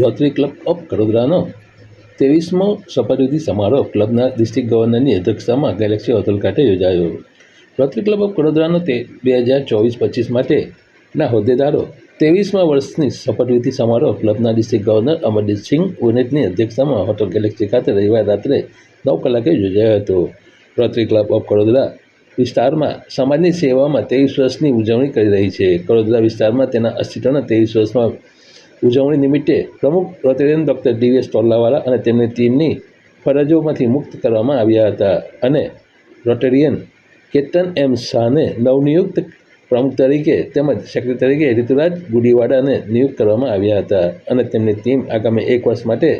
Rotary club of વડોદરાનો ત્રેવીસમો શપથવિધિ સમારોહ ક્લબના ડિસ્ટ્રિક્ટ ગવર્નરની અધ્યક્ષતામાં ગેલેક્સી હોટલ ખાતે યોજાયો. રોટરી ક્લબ ઓફ વડોદરાનો તે બે હજાર ચોવીસ પચીસ માટેના હોદ્દેદારો ત્રેવીસમા વર્ષની શપથવિધિ સમારોહ ક્લબના ડિસ્ટ્રિક્ટ ગવર્નર અમરજીતસિંહ ઉનેટની અધ્યક્ષતામાં હોટલ ગેલેક્સી ખાતે રવિવાર રાત્રે નવ કલાકે યોજાયો હતો. રોટરી ક્લબ ઓફ વડોદરા વિસ્તારમાં સમાજની સેવામાં ત્રેવીસ વર્ષની ઉજવણી કરી રહી છે. વડોદરા વિસ્તારમાં તેના અસ્તિત્વના ત્રેવીસ વર્ષમાં ઉજવણી નિમિત્તે પ્રમુખ રતિરેન ડૉક્ટર ડીવીએસ ટોલાવાલા અને તેમની ટીમની ફરજોમાંથી મુક્ત કરવામાં આવ્યા હતા અને રોટેરિયન કેતન એમ શાહને નવનિયુક્ત પ્રમુખ તરીકે તેમજ સેક્રેટરી તરીકે ઋતુરાજ ગુડીવાડાને નિયુક્ત કરવામાં આવ્યા હતા અને તેમની ટીમ આગામી એક વર્ષ માટે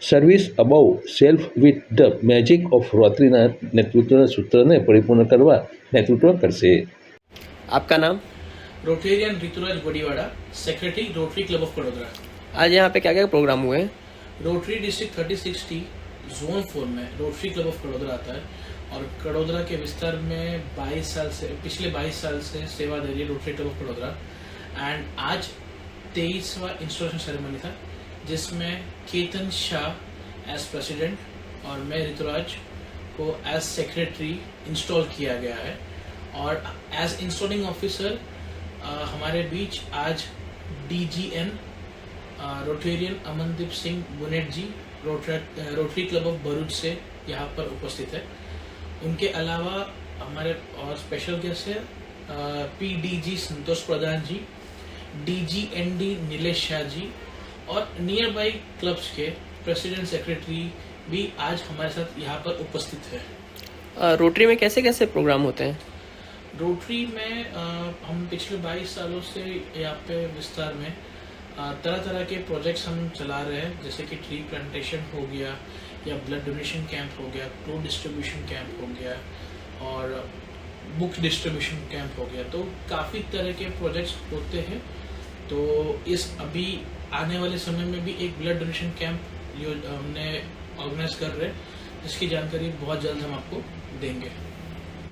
service above self with the magic of રોટરીના નેતૃત્વના સૂત્રને પરિપૂર્ણ કરવા નેતૃત્વ કરશે. આપકા નામ? Rotarian Rituraj Badiwada secretary Rotary Club of Vadodara आज यहाँ पे क्या क्या प्रोग्राम हुए हैं? Rotary District thirty sixty zone four में रोटरी क्लब ऑफ़ वडोदरा आता है और कड़ोदरा के विस्तार में 22 साल से पिछले 22 साल से सेवा दे रही है Rotary Club of Vadodara and आज तेईसवा इंस्टॉलेशन सेरेमनी था जिसमें केतन शाह एज प्रेसिडेंट और मैं ऋतुराज को एज सेक्रेटरी इंस्टॉल किया गया है। और एज इंस्टॉलिंग ऑफिसर हमारे बीच आज DGN Rotarian Amandeep Singh Bunet ji Rotary club of Bharuch से यहाँ पर उपस्थित है। उनके अलावा हमारे और स्पेशल गेस्ट है पीडीजी संतोष प्रधान जी डीजीएनडी नीलेश शाह जी और नियर बाई क्लब्स के प्रेसिडेंट सेक्रेटरी भी आज हमारे साथ यहाँ पर उपस्थित है। रोटरी में कैसे कैसे प्रोग्राम होते हैं? रोटरी में अ, हम पिछले 22 सालों से यहाँ पे विस्तार में तरह तरह के प्रोजेक्ट्स हम चला रहे हैं जैसे कि ट्री प्लांटेशन हो गया या ब्लड डोनेशन कैंप हो गया क्लोथ डिस्ट्रीब्यूशन कैंप हो गया और बुक डिस्ट्रीब्यूशन कैंप हो गया। तो काफ़ी तरह के प्रोजेक्ट्स होते हैं। तो इस अभी आने वाले समय में भी एक ब्लड डोनेशन कैंप हमने ऑर्गेनाइज कर रहे हैं जिसकी जानकारी बहुत जल्द हम आपको देंगे।